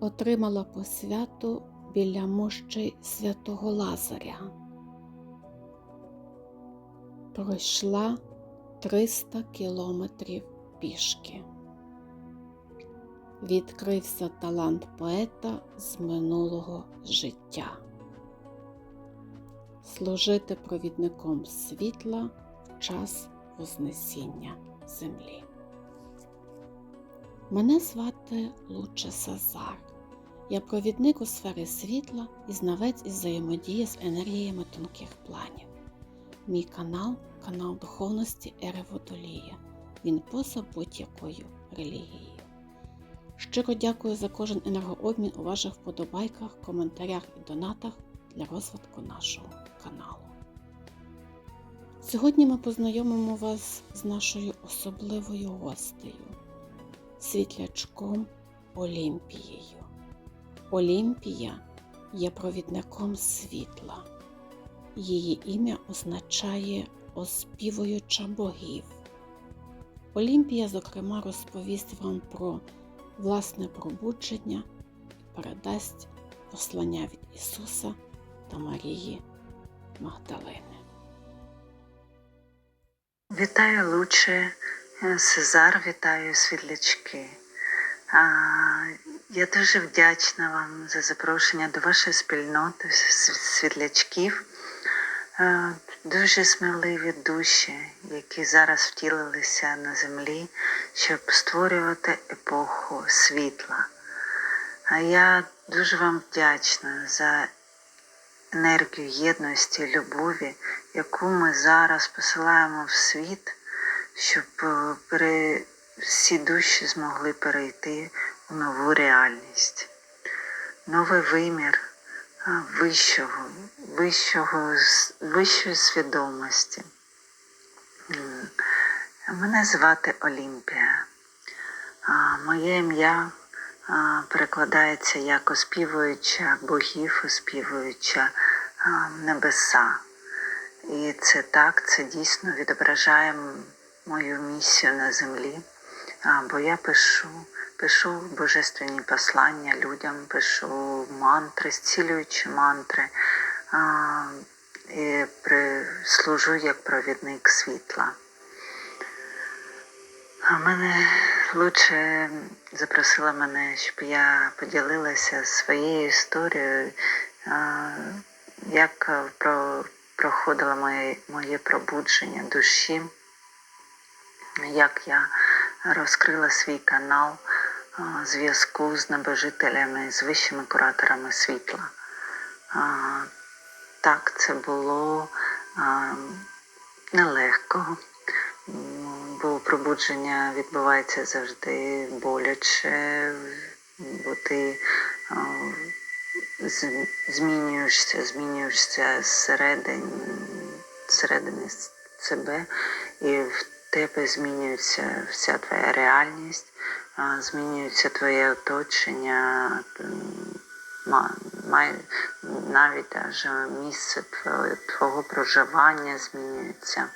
отримала посвяту біля мощей святого Лазаря. Пройшла 300 кілометрів пішки. Відкрився талант поета з минулого життя. Служити провідником світла в час Вознесіння землі. Мене звати Луча Сазар. Я провідник у сфері світла і знавець із взаємодії з енергіями тонких планів. Мій канал канал духовності Ери Водолія. Він поза будь-якою релігією. Щиро дякую за кожен енергообмін у ваших вподобайках, коментарях і донатах для розвитку нашого каналу. Сьогодні ми познайомимо вас з нашою особливою гостею, світлячком Олімпією. Олімпія є провідником світла. Її ім'я означає оспівуюча богів. Олімпія, зокрема, розповість вам про власне пробудження і передасть послання від Ісуса та Марії Магдалини. Вітаю Луче, е, Сезар, вітаю світлячки. Я дуже вдячна вам за запрошення до вашої спільноти світлячків. Дуже сміливі душі, які зараз втілилися на землі, щоб створювати епоху світла. А я дуже вам вдячна за енергію єдності, любові, яку ми зараз посилаємо в світ, щоб пере... всі душі змогли перейти у нову реальність, новий вимір вищого, вищого, вищої свідомості. Мене звати Олімпія. Моє ім'я перекладається як оспівуюча богів, оспівуюча небеса. І це так, це дійсно відображає мою місію на землі. Бо я пишу, пишу божественні послання людям, пишу мантри, зцілюючі мантри. І служу як провідник світла. А мене лучше запросила мене, щоб я поділилася своєю історією, як про, проходило моє, моє пробудження душі, як я розкрила свій канал зв'язку з небожителями, з вищими кураторами світла. Так, це було нелегко бо пробудження відбувається завжди боляче, бо ти змінюєшся, змінюєшся зсередини себе, і в тебе змінюється вся твоя реальність, змінюється твоє оточення, навіть місце твого, проживання змінюється.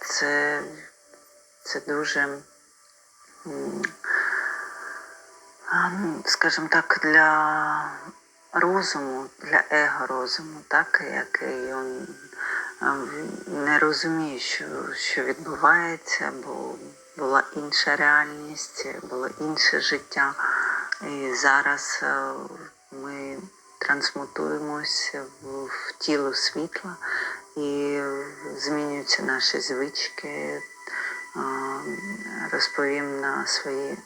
Це, це дуже, ну, скажімо так, для розуму, для его розуму, так, який він не розуміє, що, що відбувається, бо була інша реальність, було інше життя. І зараз е, ми трансмутуємося в, тіло світла і змінюються наші звички. Розповім на, свої,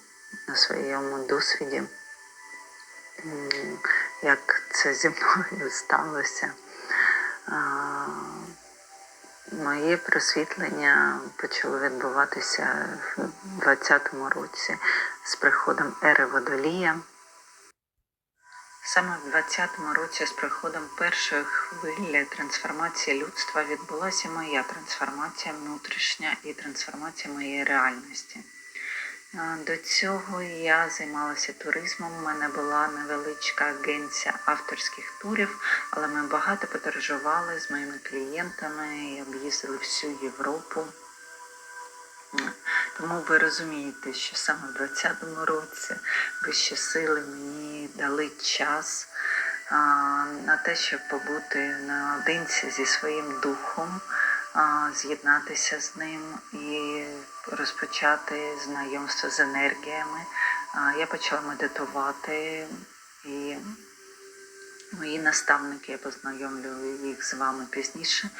на своєму досвіді, як це зі мною сталося. Моє просвітлення почало відбуватися в 20-му році з приходом ери Водолія. Саме в 20-му році з приходом першої хвилі трансформації людства відбулася моя трансформація внутрішня і трансформація моєї реальності. До цього я займалася туризмом. У мене була невеличка агенція авторських турів, але ми багато подорожували з моїми клієнтами і об'їздили всю Європу. Тому ви розумієте, що саме в 20-му році вищі сили мені дали час на те, щоб побути наодинці зі своїм духом, з'єднатися з ним і розпочати знайомство з енергіями. Я почала медитувати і мої наставники, я познайомлю їх з вами пізніше.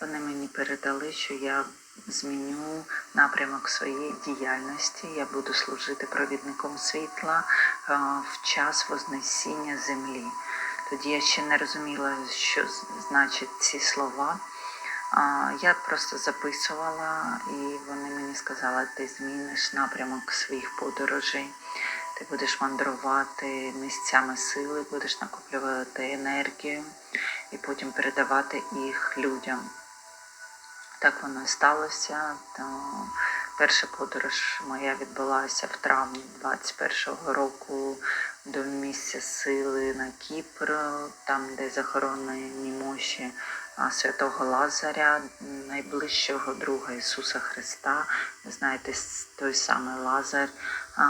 Вони мені передали, що я зміню напрямок своєї діяльності. Я буду служити провідником світла в час Вознесіння землі. Тоді я ще не розуміла, що значать ці слова. Я просто записувала, і вони мені сказали, ти зміниш напрямок своїх подорожей. Ти будеш мандрувати місцями сили, будеш накоплювати енергію і потім передавати їх людям. Так воно і сталося. То перша подорож моя відбулася в травні 21-го року до місця сили на Кіпр, там, де захоронені мощі святого Лазаря, найближчого друга Ісуса Христа. Ви знаєте, той самий Лазар, е,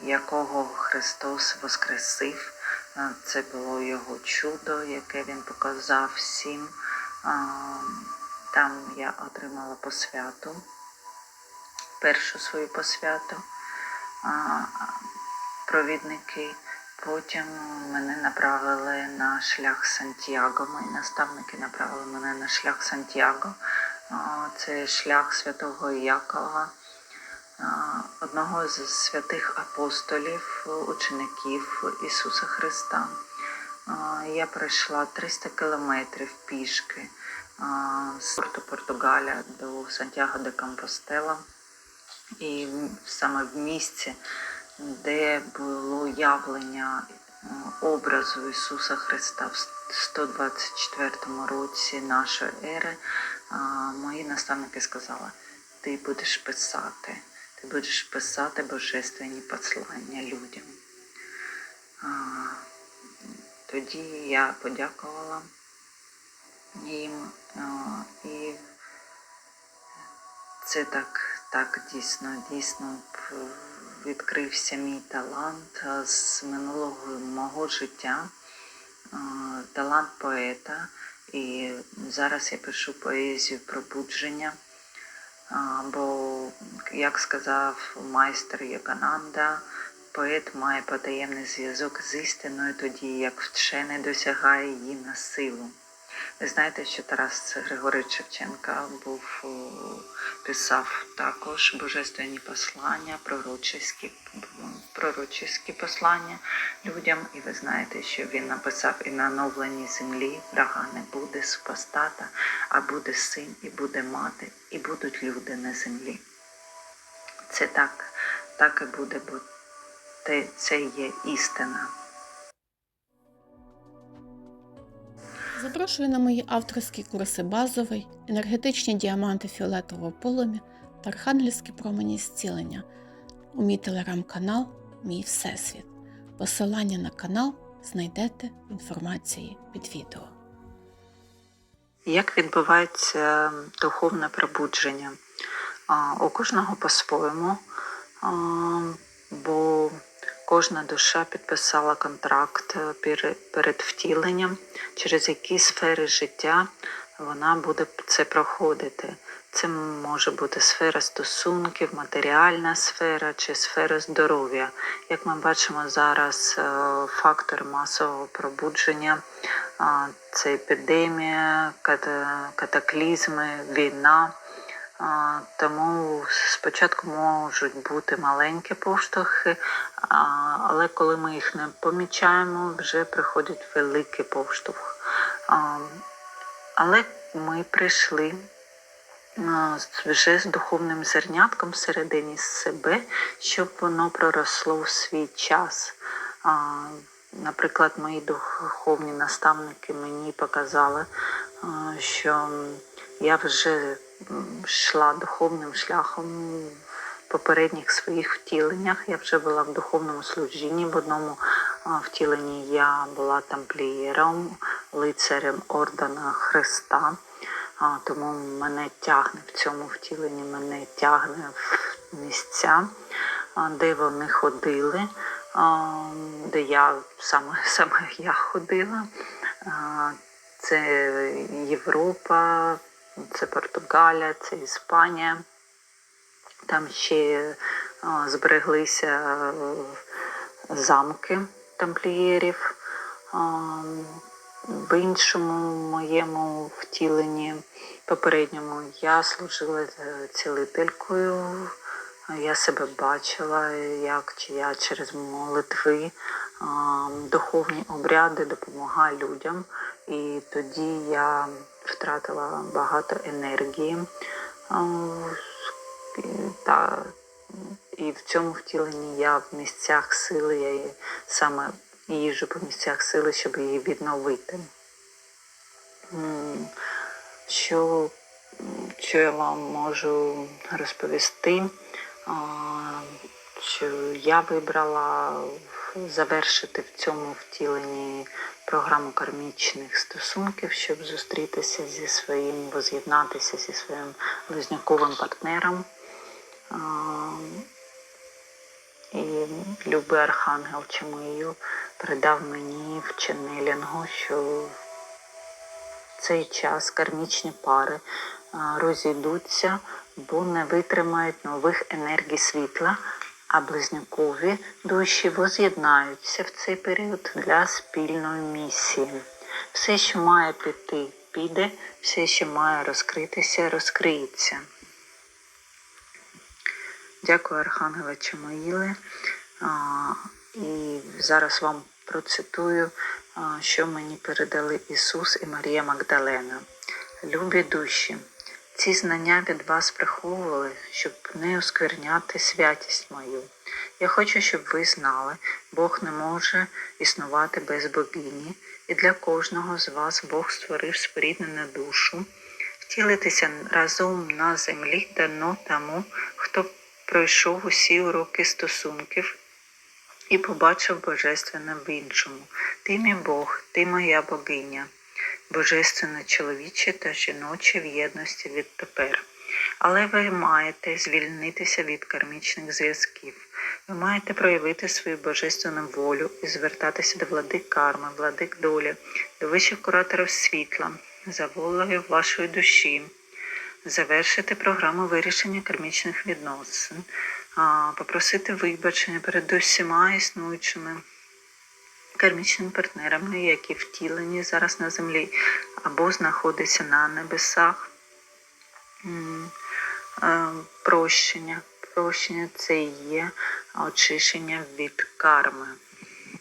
якого Христос воскресив. Це було його чудо, яке він показав всім. Там я отримала посвяту, першу свою посвяту. Провідники. Потім мене направили на шлях Сантьяго. Мої наставники направили мене на шлях Сантьяго. Це шлях святого Якова, одного з святих апостолів, учеників Ісуса Христа. Я пройшла 300 кілометрів пішки з порту Португаля до Сантьяго де Компостела. І саме в місці, де було явлення образу Ісуса Христа в 124 році нашої ери, мої наставники сказали, ти будеш писати, ти будеш писати божественні послання людям. Тоді я подякувала їм і це так, так дійсно, дійсно відкрився мій талант з минулого мого життя, талант поета. І зараз я пишу поезію пробудження. А, Бо, як сказав майстер Якананда, поет має потаємний зв'язок з істиною тоді, як вчений досягає її на силу. Ви знаєте, що Тарас Григорович Шевченка був писав також божественні послання, пророчеські, пророчеські послання людям. І ви знаєте, що він написав і на оновленій землі врага не буде супостата, а буде син, і буде мати, і будуть люди на землі. Це так, так і буде, бо це є істина. Запрошую на мої авторські курси базовий, енергетичні діаманти фіолетового полум'я та архангельські промені зцілення у мій телеграм-канал Мій Всесвіт. Посилання на канал знайдете в інформації під відео. Як відбувається духовне пробудження? У кожного по-своєму, бо кожна душа підписала контракт е, перед втіленням, через які сфери життя вона буде це проходити. Це може бути сфера стосунків, матеріальна сфера чи сфера здоров'я. Як ми бачимо зараз, е, фактор масового пробудження це епідемія, катаклізми, війна. Тому спочатку можуть бути маленькі поштовхи, але коли ми їх не помічаємо, вже приходить великий поштовх. Але ми прийшли вже з духовним зернятком всередині себе, щоб воно проросло у свій час. Наприклад, мої духовні наставники мені показали, що я вже йшла духовним шляхом в попередніх своїх втіленнях. Я вже була в духовному служінні. В одному втіленні я була тамплієром, лицарем ордена Христа. Тому мене тягне в цьому втіленні, мене тягне в місця, де вони ходили, де я саме, саме я ходила. Це Європа, це Португалія, це Іспанія. Там ще збереглися е, замки тамплієрів. В іншому моєму втіленні попередньому я служила е, цілителькою. Я себе бачила, як чи я через молитви, духовні обряди допомагаю людям. І тоді я втратила багато енергії. Та, і в цьому втіленні я в місцях сили, я саме їжджу по місцях сили, щоб її відновити. Що, що я вам можу розповісти? Що я вибрала завершити в цьому втіленні програму кармічних стосунків, щоб зустрітися зі своїм, воз'єднатися зі своїм близнюковим партнером. І любий архангел Чамою передав мені в ченелінгу, що в цей час кармічні пари розійдуться, бо не витримають нових енергій світла, а близнюкові душі воз'єднаються в цей період для спільної місії. Все, що має піти, піде, все, що має розкритися, розкриється. Дякую, Архангеле Чамоїле. А, І зараз вам процитую, що мені передали Ісус і Марія Магдалена. Любі душі, ці знання від вас приховували, щоб не оскверняти святість мою. Я хочу, щоб ви знали, Бог не може існувати без богині, і для кожного з вас Бог створив споріднену душу. Втілитися разом на землі дано тому, хто пройшов усі уроки стосунків і побачив божественне в іншому. Ти мій Бог, ти моя богиня, божественне чоловіче та жіноче в єдності відтепер. Але ви маєте звільнитися від кармічних зв'язків. Ви маєте проявити свою божественну волю і звертатися до владик карми, владик долі, до вищих кураторів світла, за волею вашої душі, завершити програму вирішення кармічних відносин, попросити вибачення перед усіма існуючими кармічними партнерами, які втілені зараз на землі або знаходяться на небесах. Е, Прощення. Прощення це є очищення від карми.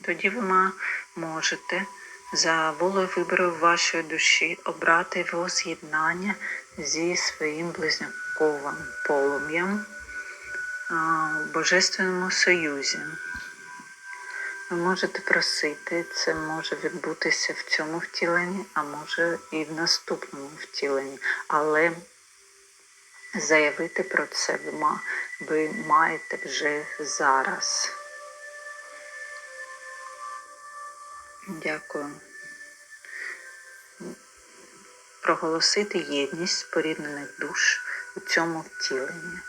Тоді ви можете за волею вибору вашої душі обрати воз'єднання зі своїм близнюковим полум'ям в Божественному Союзі. Ви можете просити, це може відбутися в цьому втіленні, а може і в наступному втіленні. Але заявити про це ви, маєте вже зараз. Дякую. Проголосити єдність споріднених душ у цьому втіленні.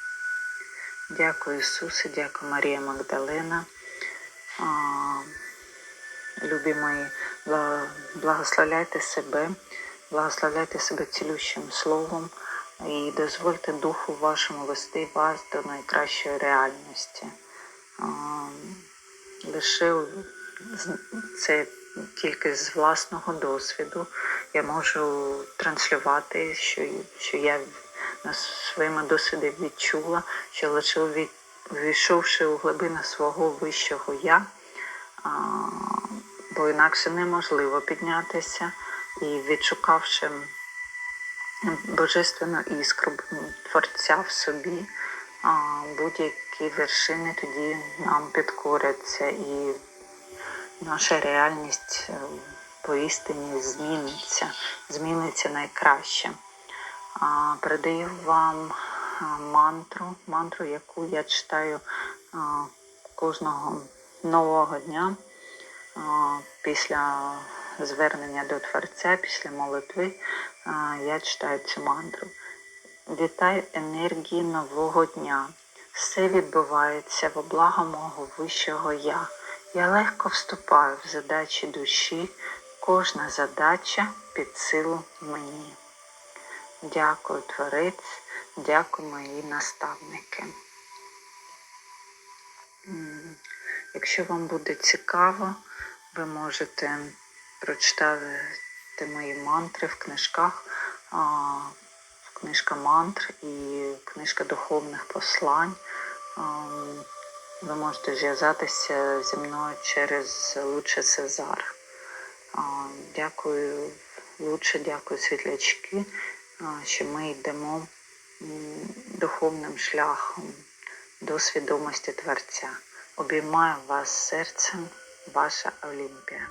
Дякую, Ісусе, дякую, Марія Магдалена. Любі мої, благословляйте себе, благословляйте себе цілющим словом і дозвольте Духу вашому вести вас до найкращої реальності. Лише це тільки з власного досвіду я можу транслювати, що, що я на своєму досвіді відчула, що лише уві- увійшовши у глибину свого вищого я, бо інакше неможливо піднятися і відшукавши божественну іскру творця в собі, будь-які вершини тоді нам підкоряться і наша реальність е, поістині зміниться, зміниться найкраще. Передаю вам мантру, мантру, яку я читаю кожного нового дня після звернення до Творця, після молитви. я читаю цю мантру. Вітаю енергії нового дня. Все відбувається во благо мого вищого я. Я легко вступаю в задачі душі. Кожна задача під силу мені. Дякую, Творець, дякую, мої наставники. Якщо вам буде цікаво, ви можете прочитати мої мантри в книжках. Книжка мантр і книжка духовних послань. Ви можете зв'язатися зі мною через Лучше Цезар. Дякую, Лучше, дякую, світлячки, що ми йдемо духовним шляхом до свідомості Творця. Обіймаю вас серцем, ваша Олімпія.